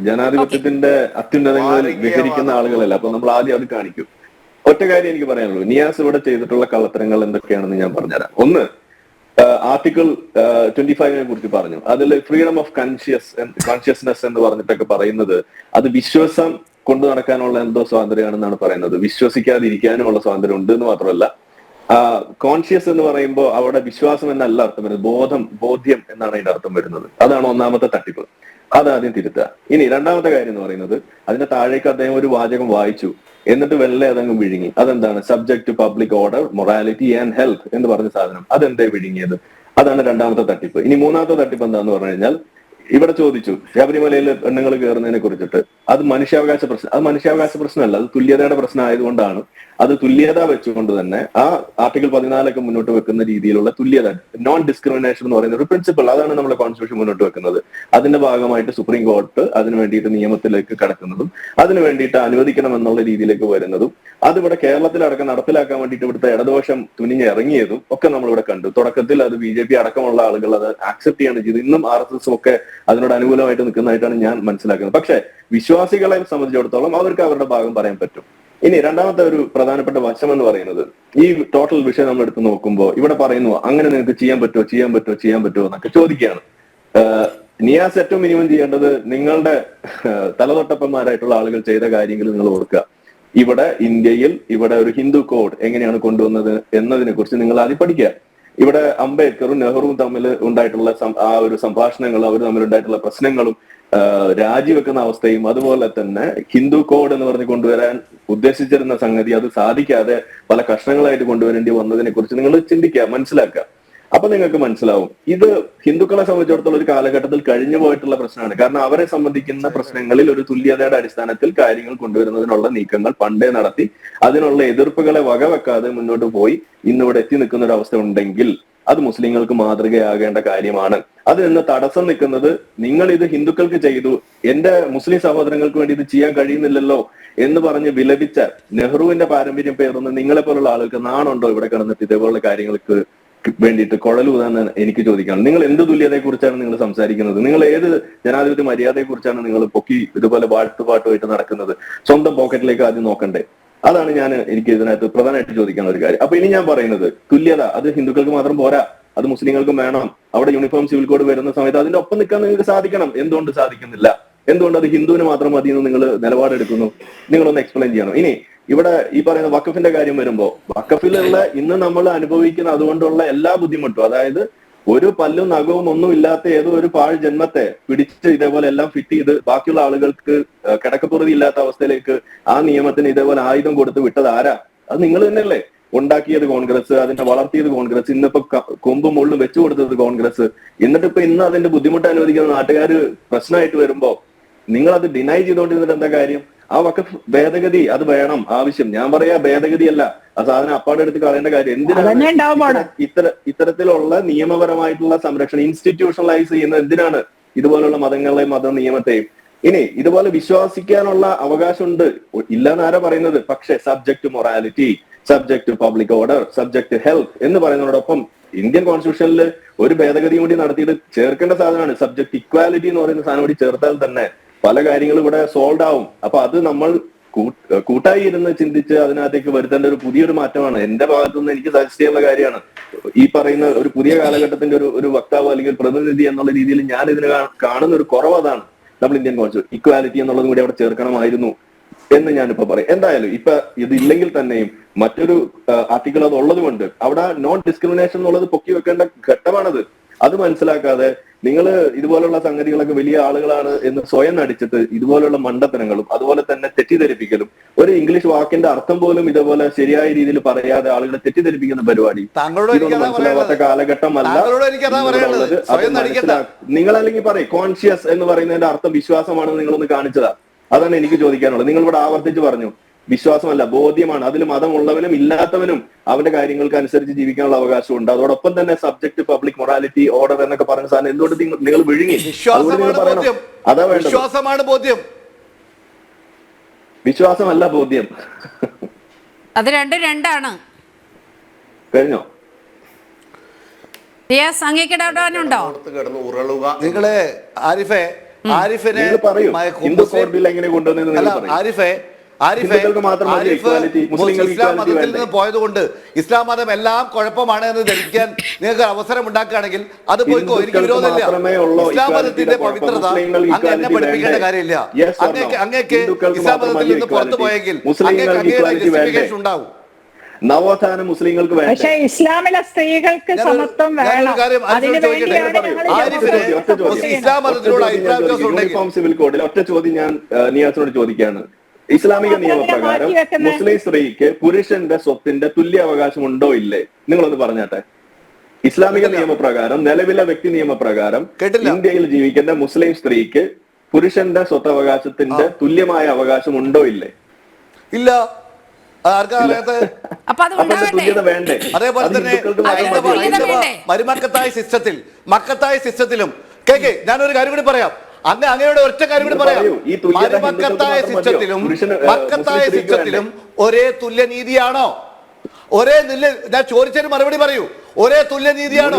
ജനാധിപത്യത്തിന്റെ അത്യുന്നതങ്ങളിൽ വിഹരിക്കുന്ന ആളുകളല്ല. അപ്പൊ നമ്മൾ ആദ്യം അത് കാണിക്കും. ഒറ്റ കാര്യം എനിക്ക് പറയാനുള്ളൂ. നിയാസ് ഇവിടെ ചെയ്തിട്ടുള്ള കള്ളത്തരങ്ങൾ എന്തൊക്കെയാണെന്ന് ഞാൻ പറഞ്ഞുതരാം. ഒന്ന് ആർട്ടിക്കിൾ ട്വന്റി ഫൈവിനെ കുറിച്ച് പറഞ്ഞു. അതിൽ ഫ്രീഡം ഓഫ് കോൺഷ്യസ് കോൺഷ്യസ്നെസ് എന്ന് പറഞ്ഞിട്ടൊക്കെ പറയുന്നത് അത് വിശ്വാസം കൊണ്ടു നടക്കാനുള്ള എന്തോ സ്വാതന്ത്ര്യമാണെന്നാണ് പറയുന്നത്. വിശ്വസിക്കാതിരിക്കാനുമുള്ള സ്വാതന്ത്ര്യം ഉണ്ട് എന്ന് മാത്രമല്ല കോൺഷ്യസ് എന്ന് പറയുമ്പോൾ അവിടെ വിശ്വാസം എന്നല്ല അർത്ഥം വരുന്നത്. ബോധം ബോധ്യം എന്നാണ് അതിന്റെ അർത്ഥം വരുന്നത്. അതാണ് ഒന്നാമത്തെ തട്ടിപ്പ്. അതാദ്യം തിരുത്തുക. ഇനി രണ്ടാമത്തെ കാര്യം എന്ന് പറയുന്നത് അതിന്റെ താഴേക്ക് അദ്ദേഹം ഒരു വാചകം വായിച്ചു. എന്നിട്ട് വെള്ള അതങ്ങ് വിഴുങ്ങി. അതെന്താണ്? Subject public order morality and health എന്ന് പറഞ്ഞ സാധനം. അതെന്തേ വിഴുങ്ങിയത്? അതാണ് രണ്ടാമത്തെ തട്ടിപ്പ്. ഇനി മൂന്നാമത്തെ തട്ടിപ്പ് എന്താന്ന് പറഞ്ഞു കഴിഞ്ഞാൽ ഇവിടെ ചോദിച്ചു ശബരിമലയിൽ പെണ്ണുങ്ങൾ കയറുന്നതിനെ കുറിച്ചിട്ട്. അത് മനുഷ്യാവകാശ പ്രശ്നം അത് മനുഷ്യാവകാശ പ്രശ്നമല്ല അത് തുല്യതയുടെ പ്രശ്നം ആയതുകൊണ്ടാണ് അത് തുല്യത വെച്ചുകൊണ്ട് തന്നെ ആ ആർട്ടിക്കിൾ പതിനാലൊക്കെ മുന്നോട്ട് വെക്കുന്ന രീതിയിലുള്ള തുല്യത നോൺ ഡിസ്ക്രിമിനേഷൻ എന്ന് പറയുന്ന ഒരു പ്രിൻസിപ്പിൾ അതാണ് നമ്മൾ കോൺസ്റ്റിറ്റ്യൂഷൻ മുന്നോട്ട് വെക്കുന്നത്. അതിന്റെ ഭാഗമായിട്ട് സുപ്രീം കോർട്ട് അതിന് വേണ്ടിയിട്ട് നിയമത്തിലേക്ക് കടക്കുന്നതും അതിന് വേണ്ടിയിട്ട് അനുവദിക്കണം എന്നുള്ള രീതിയിലേക്ക് വരുന്നതും അതിവിടെ കേരളത്തിലടക്കം നടപ്പിലാക്കാൻ വേണ്ടിയിട്ട് ഇവിടുത്തെ ഇടദോഷം തുനിഞ്ഞ് ഇറങ്ങിയതും ഒക്കെ നമ്മളിവിടെ കണ്ടു. തുടക്കത്തിൽ അത് ബി ജെ പി അടക്കമുള്ള ആളുകൾ അത് ആക്സെപ്റ്റ് ചെയ്യാണ് ചെയ്ത് ഇന്നും ആർ എസ് എസും ഒക്കെ അതിനോട് അനുകൂലമായിട്ട് നിൽക്കുന്നതായിട്ടാണ് ഞാൻ മനസ്സിലാക്കുന്നത്. പക്ഷെ വിശ്വാസികളെ സംബന്ധിച്ചിടത്തോളം അവർക്ക് അവരുടെ ഭാഗം പറയാൻ പറ്റും. ഇനി രണ്ടാമത്തെ ഒരു പ്രധാനപ്പെട്ട വശം എന്ന് പറയുന്നത് ഈ ടോട്ടൽ വിഷയം നമ്മൾ എടുത്ത് നോക്കുമ്പോൾ ഇവിടെ പറയുന്നു അങ്ങനെ നിങ്ങൾക്ക് ചെയ്യാൻ പറ്റുമോ? ചെയ്യാൻ പറ്റുമോ? ചെയ്യാൻ പറ്റുമോ? എന്നൊക്കെ ചോദിക്കുകയാണ്. നിയാസ് ഏറ്റവും മിനിമം ചെയ്യേണ്ടത് നിങ്ങളുടെ തലതൊട്ടപ്പന്മാരായിട്ടുള്ള ആളുകൾ ചെയ്ത കാര്യങ്ങൾ നിങ്ങൾ ഓർക്കുക. ഇവിടെ ഇന്ത്യയിൽ ഇവിടെ ഒരു ഹിന്ദു കോഡ് എങ്ങനെയാണ് കൊണ്ടുവന്നത് എന്നതിനെ കുറിച്ച് നിങ്ങൾ ആദ്യം പഠിക്കുക. ഇവിടെ അംബേദ്കറും നെഹ്റുവും തമ്മിൽ ഉണ്ടായിട്ടുള്ള ആ ഒരു സംഭാഷണങ്ങളും അവർ തമ്മിൽ ഉണ്ടായിട്ടുള്ള പ്രശ്നങ്ങളും രാജിവെക്കുന്ന അവസ്ഥയും അതുപോലെ തന്നെ ഹിന്ദു കോഡ് എന്ന് പറഞ്ഞ് കൊണ്ടുവരാൻ ഉദ്ദേശിച്ചിരുന്ന സംഗതി അത് സാധിക്കാതെ പല കഷ്ണങ്ങളായിട്ട് കൊണ്ടുവരേണ്ടി വന്നതിനെ കുറിച്ച് നിങ്ങൾ ചിന്തിക്കുക മനസ്സിലാക്കുക. അപ്പൊ നിങ്ങൾക്ക് മനസ്സിലാവും. ഇത് ഹിന്ദുക്കളെ സംബന്ധിച്ചിടത്തോളം ഒരു കാലഘട്ടത്തിൽ കഴിഞ്ഞു പോയിട്ടുള്ള പ്രശ്നമാണ്. കാരണം അവരെ സംബന്ധിക്കുന്ന പ്രശ്നങ്ങളിൽ ഒരു തുല്യതയുടെ അടിസ്ഥാനത്തിൽ കാര്യങ്ങൾ കൊണ്ടുവരുന്നതിനുള്ള നീക്കങ്ങൾ പണ്ടേ നടത്തി. അതിനുള്ള എതിർപ്പുകളെ വകവെക്കാതെ മുന്നോട്ട് പോയി ഇന്നിവിടെ എത്തി നിൽക്കുന്ന ഒരു അവസ്ഥ ഉണ്ടെങ്കിൽ അത് മുസ്ലിങ്ങൾക്ക് മാതൃകയാകേണ്ട കാര്യമാണ്. അത് ഇന്ന് തടസ്സം നിൽക്കുന്നത് നിങ്ങൾ ഇത് ഹിന്ദുക്കൾക്ക് ചെയ്തു എന്റെ മുസ്ലിം സഹോദരങ്ങൾക്ക് വേണ്ടി ഇത് ചെയ്യാൻ കഴിയുന്നില്ലല്ലോ എന്ന് പറഞ്ഞ് വിലപിച്ച നെഹ്റുവിന്റെ പാരമ്പര്യം പേർന്ന് നിങ്ങളെ പോലുള്ള ആളുകൾക്ക് നാണുണ്ടോ ഇവിടെ കിടന്നിട്ട് ഇതേപോലുള്ള കാര്യങ്ങൾക്ക്? വേണ്ടിയിട്ട് കുഴലൂതാന്ന് എനിക്ക് ചോദിക്കണം നിങ്ങൾ എന്ത് തുല്യതയെ കുറിച്ചാണ് നിങ്ങൾ സംസാരിക്കുന്നത്? നിങ്ങൾ ഏത് ജനാധിപത്യ മര്യാദയെ കുറിച്ചാണ് നിങ്ങൾ പൊക്കി ഇതുപോലെ വാഴ്ത്തുപാട്ടുമായിട്ട് നടക്കുന്നത്? സ്വന്തം പോക്കറ്റിലേക്ക് ആദ്യം നോക്കണ്ടേ? അതാണ് ഞാൻ എനിക്ക് ഇതിനകത്ത് പ്രധാനമായിട്ട് ചോദിക്കാനുള്ള ഒരു കാര്യം. അപ്പൊ ഇനി ഞാൻ പറയുന്നത് തുല്യത അത് ഹിന്ദുക്കൾക്ക് മാത്രം പോരാ അത് മുസ്ലിങ്ങൾക്കും വേണം. അവിടെ യൂണിഫോം സിവിൽ കോഡ് വരുന്ന സമയത്ത് അതിന്റെ ഒപ്പം നിൽക്കാൻ നിങ്ങൾക്ക് സാധിക്കണം. എന്തുകൊണ്ട് സാധിക്കുന്നില്ല? എന്തുകൊണ്ട് അത് ഹിന്ദുവിന് മാത്രം മതി എന്ന് നിങ്ങൾ നിലപാടെടുക്കുന്നു? നിങ്ങളൊന്ന് എക്സ്പ്ലെയിൻ ചെയ്യണം. ഇനി ഇവിടെ ഈ പറയുന്ന വക്കഫിന്റെ കാര്യം വരുമ്പോൾ വക്കഫിലുള്ള ഇന്ന് നമ്മൾ അനുഭവിക്കുന്ന അതുകൊണ്ടുള്ള എല്ലാ ബുദ്ധിമുട്ടും അതായത് ഒരു പല്ലും നഖവും ഒന്നും ഇല്ലാത്ത ഏതോ ഒരു പാഴ് ജന്മത്തെ പിടിച്ച് ഇതേപോലെ എല്ലാം ഫിറ്റ് ചെയ്ത് ബാക്കിയുള്ള ആളുകൾക്ക് കിടക്കപ്പുറതി ഇല്ലാത്ത അവസ്ഥയിലേക്ക് ആ നിയമത്തിന് ഇതേപോലെ ആയുധം കൊടുത്ത് വിട്ടത് ആരാ? അത് നിങ്ങൾ തന്നെയല്ലേ. ഉണ്ടാക്കിയത് കോൺഗ്രസ് അതിനെ വളർത്തിയത് കോൺഗ്രസ് ഇന്നിപ്പോ കൊമ്പും മുള്ളും വെച്ചു കൊടുത്തത് കോൺഗ്രസ്. എന്നിട്ടിപ്പോ ഇന്ന് അതിന്റെ ബുദ്ധിമുട്ട് അനുവദിക്കുന്ന നാട്ടുകാർ പ്രശ്നമായിട്ട് വരുമ്പോ നിങ്ങൾ അത് ഡിനൈ ചെയ്തുകൊണ്ടിരുന്നിട്ട് എന്താ കാര്യം? ആ വക്കഫ് ഭേദഗതി അത് വേണം ആവശ്യം. ഞാൻ പറയാ ഭേദഗതി അല്ല ആ സാധനം അപ്പാടെ എടുത്ത് കളയേണ്ട കാര്യം. എന്തിനാണ് ഇത്തര ഇത്തരത്തിലുള്ള നിയമപരമായിട്ടുള്ള സംരക്ഷണം ഇൻസ്റ്റിറ്റ്യൂഷണലൈസ് ചെയ്യുന്നത് എന്തിനാണ്? ഇതുപോലുള്ള മതങ്ങളെയും മത നിയമത്തെയും. ഇനി ഇതുപോലെ വിശ്വസിക്കാനുള്ള അവകാശമുണ്ട്. ഇല്ലെന്ന് ആരാ പറയുന്നത്? പക്ഷെ subject morality subject public order subject health എന്ന് പറയുന്നതോടൊപ്പം ഇന്ത്യൻ കോൺസ്റ്റിറ്റ്യൂഷനിൽ ഒരു ഭേദഗതിയും കൂടി നടത്തിയിട്ട് ചേർക്കേണ്ട സാധനമാണ്. സബ്ജക്ട് ഇക്വാലിറ്റി എന്ന് പറയുന്ന സാധനം കൂടി ചേർത്താൽ തന്നെ പല കാര്യങ്ങളും ഇവിടെ സോൾവ് ആവും. അപ്പൊ അത് നമ്മൾ കൂട്ടായി ഇരുന്ന് ചിന്തിച്ച് അതിനകത്തേക്ക് വരുത്തേണ്ട ഒരു പുതിയൊരു മാറ്റമാണ്. എന്റെ ഭാഗത്തുനിന്ന് എനിക്ക് സജസ്റ്റ് ചെയ്യാനുള്ള കാര്യമാണ്. ഈ പറയുന്ന ഒരു പുതിയ കാലഘട്ടത്തിന്റെ ഒരു ഒരു വക്താവ് അല്ലെങ്കിൽ പ്രതിനിധി എന്നുള്ള രീതിയിൽ ഞാൻ ഇതിന് കാണുന്ന ഒരു കുറവ് അതാണ് നമ്മൾ ഇന്ത്യൻ കോൺസ്റ്റിറ്റ്യൂഷൻ ഇക്വാലിറ്റി എന്നുള്ളതും കൂടി അവിടെ ചേർക്കണമായിരുന്നു എന്ന് ഞാനിപ്പോ പറയും. എന്തായാലും ഇപ്പൊ ഇതില്ലെങ്കിൽ തന്നെയും മറ്റൊരു ആർട്ടിക്കിൾ അത് ഉള്ളത് കൊണ്ട് അവിടെ നോൺ ഡിസ്ക്രിമിനേഷൻ എന്നുള്ളത് പൊക്കി വെക്കേണ്ട ഘട്ടമാണത്. അത് മനസ്സിലാക്കാതെ നിങ്ങൾ ഇതുപോലുള്ള സംഗതികളൊക്കെ വലിയ ആളുകളാണ് എന്ന് സ്വയം നടിച്ചിട്ട് ഇതുപോലുള്ള മണ്ടത്തനങ്ങളും അതുപോലെ തന്നെ തെറ്റിദ്ധരിപ്പിക്കലും ഒരു ഇംഗ്ലീഷ് വാക്കിന്റെ അർത്ഥം പോലും ഇതുപോലെ ശരിയായ രീതിയിൽ പറയാതെ ആളുകളെ തെറ്റിദ്ധരിപ്പിക്കുന്ന പരിപാടി. ഇതൊന്നും മനസ്സിലാവാത്ത. കാലഘട്ടമല്ല. നിങ്ങൾ അല്ലെങ്കിൽ പറയും കോൺഷ്യസ് എന്ന് പറയുന്നതിന്റെ അർത്ഥം വിശ്വാസമാണെന്ന് നിങ്ങളൊന്ന് കാണിച്ചതാ. അതാണ് എനിക്ക് ചോദിക്കാനുള്ളത്. നിങ്ങൾ ഇവിടെ ആവർത്തിച്ച് പറഞ്ഞു. വിശ്വാസമല്ല ബോധ്യമാണ്. അതിൽ മതമുള്ളവനും ഇല്ലാത്തവനും അവന്റെ കാര്യങ്ങൾക്ക് അനുസരിച്ച് ജീവിക്കാനുള്ള അവകാശമുണ്ട്. അതോടൊപ്പം തന്നെ സബ്ജക്ട് പബ്ലിക് മൊറാലിറ്റി ഓർഡർ എന്നൊക്കെ പറഞ്ഞ സാധനം എന്തുകൊണ്ട് നിങ്ങൾ- വിഴുങ്ങി? അതുകൊണ്ട് വിശ്വാസമാണ് ബോധ്യം അതാ വേണ്ട വിശ്വാസമാണ് ബോധ്യം. വിശ്വാസമല്ല ബോധ്യം. അത് രണ്ടും രണ്ടാണ്. കഴിഞ്ഞോ? റിയാസ് അങ്ങേക്ക് ഇടപെടാനുണ്ടോ? ഉരുളുക നിങ്ങൾ ആരിഫെ ആരിഫിനെ പറയൂ. ഹിന്ദു എങ്ങനെ ആരിഫെ ഇസ്ലാം മതത്തിൽ? നിന്ന് പോയതുകൊണ്ട് ഇസ്ലാം മതം എല്ലാം കുഴപ്പമാണ് എന്ന് ധരിക്കാൻ നിങ്ങൾക്ക് അവസരം ഉണ്ടാക്കുകയാണെങ്കിൽ അത് പോയിക്കോ എനിക്ക് വിരോധമില്ല. ഇസ്ലാം മതത്തിന്റെ പവിത്രത അങ്ങ് എന്നെ പഠിപ്പിക്കേണ്ട കാര്യമില്ല. അങ്ങേക്ക് അങ്ങേക്ക് ഇസ്ലാം മതത്തിൽ നിന്ന് പുറത്തു പോയെങ്കിൽ അങ്ങേക്ക് അങ്ങയുടെ equality ഉണ്ടാവും. നവോത്ഥാന മുസ്ലിങ്ങൾക്ക് പക്ഷേ ഇസ്ലാമിലെ സ്ത്രീകൾക്ക് സമത്വം വേണം. യൂണിഫോം സിവിൽ കോഡിൽ ഒറ്റ ചോദ്യം ഞാൻ നിയാസിനോട് ചോദിക്കുകയാണ് ഇസ്ലാമിക നിയമപ്രകാരം മുസ്ലിം സ്ത്രീക്ക് പുരുഷന്റെ സ്വത്തിന്റെ തുല്യ അവകാശം ഉണ്ടോ ഇല്ലേ? നിങ്ങളൊന്ന് പറഞ്ഞാട്ടെ. ഇസ്ലാമിക നിയമപ്രകാരം നിലവിലെ വ്യക്തി നിയമപ്രകാരം ഇന്ത്യയിൽ ജീവിക്കുന്ന മുസ്ലിം സ്ത്രീക്ക് പുരുഷന്റെ സ്വത്തവകാശത്തിന്റെ തുല്യമായ അവകാശം ഉണ്ടോ ഇല്ലേ. ഇല്ല. അതേപോലെ തന്നെ? മരുമക്കത്തായ സിസ്റ്റത്തിൽ മക്കത്തായ സിസ്റ്റത്തിലും കേക്കെ ഞാനൊരു കാര്യം കൂടി പറയാം. അങ്ങ് അങ്ങയുടെ ഒറ്റ കാര്യം കൂടി പറയാം. മക്കത്തായ മരുമക്കത്തായ സിസ്റ്റത്തിലും മക്കത്തായ സിസ്റ്റത്തിലും ഒരേ തുല്യനീതിയാണോ? ഒരേ നില ഞാൻ ചോദിച്ചതിന് മറുപടി പറയൂ. ഒരേ തുല്യനീതിയാണോ?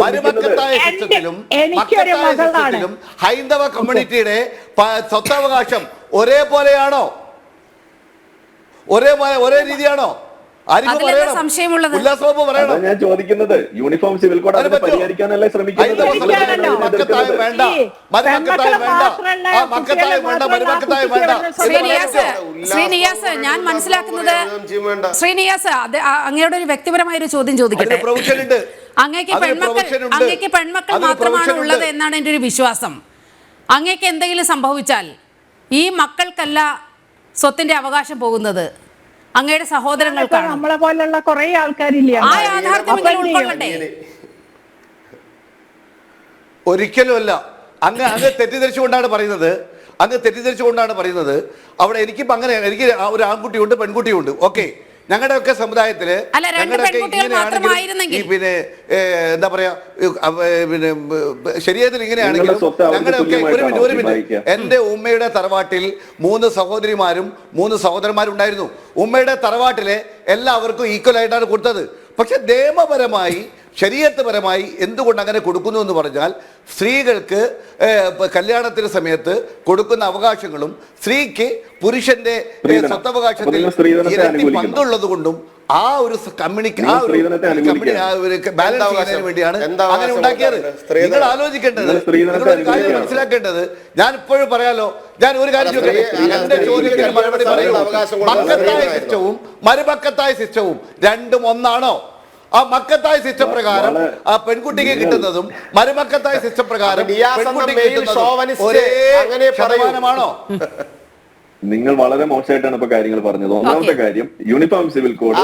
മരുമക്കത്തായ സിസ്റ്റത്തിലും മക്കത്തായ. സിസ്റ്റത്തിലും ഹൈന്ദവ കമ്മ്യൂണിറ്റിയുടെ സ്വത്തവകാശം ഒരേപോലെയാണോ? ഒരേ ഒരേ രീതിയാണോ? ഞാൻ ചോദിക്കുന്നത്. യൂണിഫോം സിവിൽ കോഡ് അതിനെ പരിഹരിക്കാനല്ലേ ശ്രമിക്കുന്നത്? ഹൈന്ദവ നിങ്ങൾ പരിഹരിക്കാനല്ലോ. എന്തിനാണ് ഇതിനെ മക്കത്തായം എതിർക്കുന്നത്? വേണ്ട. ഈ വേണ്ട. ആ മക്കത്തായം വേണ്ട. മാത്രമല്ല, വേണ്ട. മാത്രമല്ല, ശ്രീ എന്ന് നിയാസ് പറയാൻ ശ്രീ നിയാസ് ഞാൻ മനസ്സിലാക്കുന്നത് ശ്രീ നിയാസ് അത് അങ്ങയുടെ ഒരു വ്യക്തിപരമായ ഒരു ചോദ്യം ചോദിക്കട്ടെ? അങ്ങേക്ക് പെൺമക്കൾ അങ്ങേക്ക് പെൺമക്കൾ മാത്രമാണ് ഉള്ളത് എന്നാണ് എന്റെ ഒരു വിശ്വാസം. അങ്ങേക്ക് എന്തെങ്കിലും സംഭവിച്ചാൽ ഈ മക്കൾക്കല്ല സ്വത്തിന്റെ അവകാശം പോകുന്നത്. അങ്ങയുടെ ഇപ്പൊ സഹോദരങ്ങൾക്കാണ് നമ്മളെ പോലുള്ള കുറെ ആൾക്കാരില്ലേ? ആ യാഥാർത്ഥ്യം? ഉൾക്കൊള്ളണ്ടേ ഒരിക്കലും അല്ല അങ്ങ് അങ്ങ് തെറ്റിദ്ധരിച്ചുകൊണ്ടാണ് പറയുന്നത്. അങ്ങ് തെറ്റിദ്ധരിച്ചുകൊണ്ടാണ് പറയുന്നത്. അവിടെ എനിക്കിപ്പോ അങ്ങനെ എനിക്ക് ഒരു ആൺകുട്ടിയുണ്ട് പെൺകുട്ടിയുണ്ട്. ഓക്കെ. ഞങ്ങളുടെ ഒക്കെ സമുദായത്തിൽ രണ്ട് ഞങ്ങളുടെയൊക്കെ പെൺകുട്ടികൾ ഇങ്ങനെയാണെങ്കിലും പിന്നെ എന്താ പറയാ പിന്നെ ശരീരത്തിൽ ഇങ്ങനെയാണെങ്കിലും നിങ്ങളുടെ ഞങ്ങളുടെ ഒക്കെ ഒരു മിനിറ്റ് ഒരു മിനിറ്റ്. എന്റെ എന്റെ ഉമ്മയുടെ തറവാട്ടിൽ മൂന്ന് സഹോദരിമാരും മൂന്ന് സഹോദരന്മാരും ഉണ്ടായിരുന്നു ഉമ്മയുടെ തറവാട്ടിലെ എല്ലാവർക്കും ഈക്വൽ ആയിട്ടാണ് കൊടുത്തത്. പക്ഷെ നിയമപരമായി ശരീരത്വപരമായി എന്തുകൊണ്ട് അങ്ങനെ കൊടുക്കുന്നു എന്ന് പറഞ്ഞാൽ സ്ത്രീകൾക്ക് കല്യാണത്തിന് സമയത്ത് കൊടുക്കുന്ന അവകാശങ്ങളും സ്ത്രീക്ക് പുരുഷന്റെ. സ്വത്തവകാശത്തിൽ ഇരട്ടി പങ്കുള്ളത് കൊണ്ടും ആ ഒരു കമ്മ്യൂണിക്ക ആ നിങ്ങൾ ഒരു ബാലൻസ് ചെയ്യുന്നതിന് വേണ്ടിയാണ് അങ്ങനെ ഉണ്ടാക്കിയത്. നിങ്ങൾ ആലോചിക്കേണ്ടത് നിങ്ങൾ കാര്യം മനസ്സിലാക്കേണ്ടത്. ഞാൻ ഇപ്പോഴും പറയാലോ ഞാൻ ഒരു കാര്യം ചോദിക്കട്ടെ? എന്റെ ചോദ്യത്തിന് മറുപടി പറയൂ മക്കത്തായ. സിസ്റ്റവും മരുമക്കത്തായ സിസ്റ്റവും രണ്ടും ഒന്നാണോ? ആ മക്കത്തായ സിസ്റ്റം പ്രകാരം ആ പെൺകുട്ടിക്ക് കിട്ടുന്നതും മരുമക്കത്തായ സിസ്റ്റം പ്രകാരം അങ്ങനെ പറയൂ. നിങ്ങൾ വളരെ മോശമായിട്ടാണ് ഇപ്പൊ കാര്യങ്ങൾ പറഞ്ഞത്. ഒന്നാമത്തെ കാര്യം യൂണിഫോം സിവിൽ കോഡ്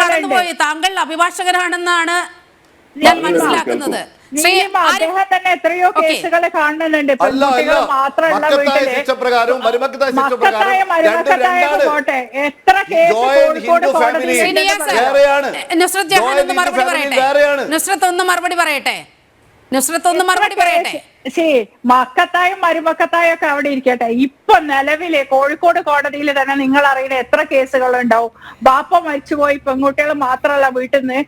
കടന്നുപോയി താങ്കൾ അഭിഭാഷകരാണെന്നാണ് ഞാൻ മനസ്സിലാക്കുന്നത്. അദ്ദേഹം തന്നെ എത്രയോ ഓക്കേ. കേസുകൾ കാണുന്നുണ്ട്. അല്ല അല്ല. പെൺകുട്ടികൾ മാത്രമുള്ള മക്കത്തായ വീട്ടിൽ. മക്കത്തായ രണ്ട് മരുമക്കത്തായ പോട്ടെ. എത്ര കേസ് കോഴിക്കോട് ഒന്ന് മറുപടി പറയട്ടെ. നുസ്രത്ത് ഒന്ന് മറുപടി പറയട്ടെ. ശരി മക്കത്തായും മരുമക്കത്തായും ഒക്കെ അവിടെ ഇരിക്കട്ടെ. ഇപ്പൊ നിലവിലെ കോഴിക്കോട് കോടതിയിൽ തന്നെ നിങ്ങൾ അറിയുന്ന എത്ര കേസുകൾ ഉണ്ടാവും ബാപ്പ മരിച്ചുപോയി പെൺകുട്ടികൾ മാത്രമല്ല വീട്ടിൽ നിന്ന്.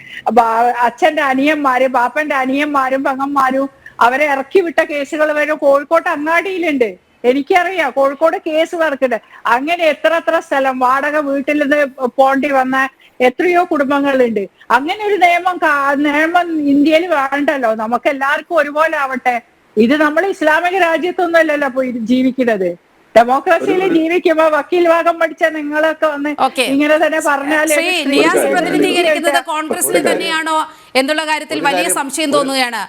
അച്ഛന്റെ അനിയന്മാര് ബാപ്പന്റെ അനിയന്മാരും പെങ്ങന്മാരും അവരെ ഇറക്കി വിട്ട കേസുകൾ വരും കോഴിക്കോട്ട് അങ്ങാടിയിലുണ്ട്. എനിക്കറിയാം കോഴിക്കോട് കേസ് നടക്കുന്നുണ്ട് അങ്ങനെ എത്ര എത്ര സ്ഥലം വാടക വീട്ടിൽ നിന്ന് പോണ്ടി വന്ന എത്രയോ കുടുംബങ്ങളുണ്ട്. അങ്ങനെ ഒരു നിയമം നിയമം ഇന്ത്യയിൽ വേണ്ടല്ലോ. നമുക്ക് എല്ലാവർക്കും ഒരുപോലെ ആവട്ടെ. ഇത് നമ്മൾ ഇസ്ലാമിക രാജ്യത്തൊന്നുമല്ലല്ലോ അപ്പൊ ഇത് ജീവിക്കുന്നത്. ഡെമോക്രസിയിൽ ജീവിക്കുമ്പോ വക്കീൽ ഭാഗം പഠിച്ച നിങ്ങളൊക്കെ വന്ന് ഇങ്ങനെ തന്നെ പറഞ്ഞാലേ പ്രതിനിധീകരിക്കുന്നത് സ്ത്രീ- തന്നെയാണോ എന്നുള്ള കാര്യത്തിൽ വലിയ സംശയം തോന്നുകയാണ്.